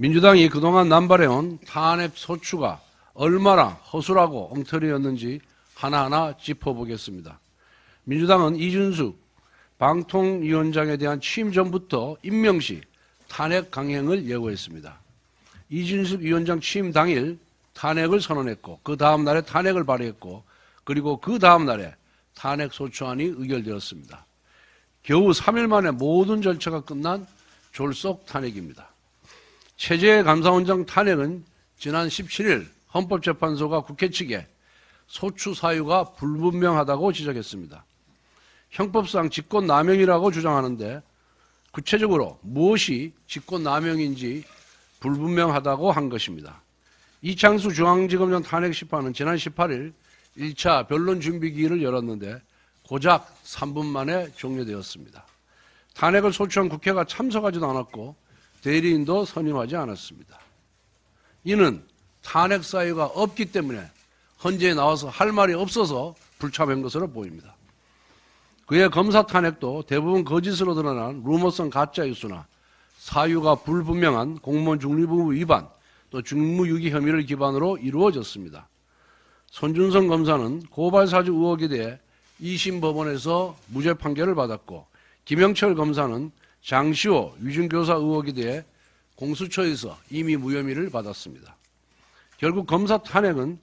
민주당이 그동안 남발해온 탄핵 소추가 얼마나 허술하고 엉터리였는지 하나하나 짚어보겠습니다. 민주당은 이준숙 방통위원장에 대한 취임 전부터 임명 시 탄핵 강행을 예고했습니다. 이준숙 위원장 취임 당일 탄핵을 선언했고 그 다음 날에 탄핵을 발의했고 그리고 그 다음 날에 탄핵 소추안이 의결되었습니다. 겨우 3일 만에 모든 절차가 끝난 졸속 탄핵입니다. 최재 감사원장 탄핵은 지난 17일 헌법재판소가 국회 측에 소추 사유가 불분명하다고 지적했습니다. 형법상 직권남용이라고 주장하는데 구체적으로 무엇이 직권남용인지 불분명하다고 한 것입니다. 이창수 중앙지검장 탄핵 심판은 지난 18일 1차 변론 준비기일을 열었는데 고작 3분 만에 종료되었습니다. 탄핵을 소추한 국회가 참석하지도 않았고 대리인도 선임하지 않았습니다. 이는 탄핵 사유가 없기 때문에 헌재에 나와서 할 말이 없어서 불참한 것으로 보입니다. 그의 검사 탄핵도 대부분 거짓으로 드러난 루머성 가짜 뉴스나 사유가 불분명한 공무원 중립의무 위반 또 직무유기 혐의를 기반으로 이루어졌습니다. 손준성 검사는 고발사주 의혹에 대해 2심 법원에서 무죄 판결을 받았고 김영철 검사는 장시호 위중교사 의혹에 대해 공수처에서 이미 무혐의를 받았습니다. 결국 검사 탄핵은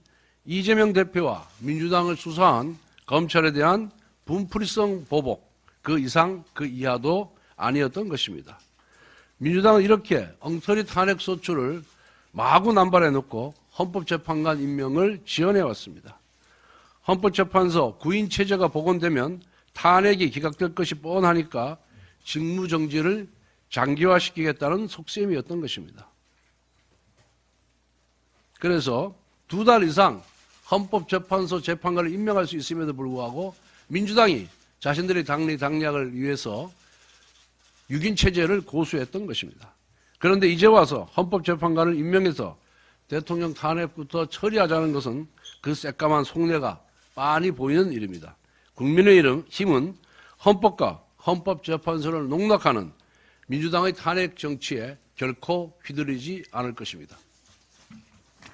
이재명 대표와 민주당을 수사한 검찰에 대한 분풀이성 보복 그 이상 그 이하도 아니었던 것입니다. 민주당은 이렇게 엉터리 탄핵 소추를 마구 남발해 놓고 헌법재판관 임명을 지원해 왔습니다. 헌법재판소 구인 체제가 복원되면 탄핵이 기각될 것이 뻔하니까 직무정지를 장기화시키겠다는 속셈이었던 것입니다. 그래서 두 달 이상 헌법재판소 재판관을 임명할 수 있음에도 불구하고 민주당이 자신들의 당리 당략을 위해서 6인 체제를 고수했던 것입니다. 그런데 이제 와서 헌법재판관을 임명해서 대통령 탄핵부터 처리하자는 것은 그 새까만 속내가 빤히 보이는 일입니다. 국민의 힘은 헌법과 헌법재판소를 농락하는 민주당의 탄핵 정치에 결코 휘둘리지 않을 것입니다.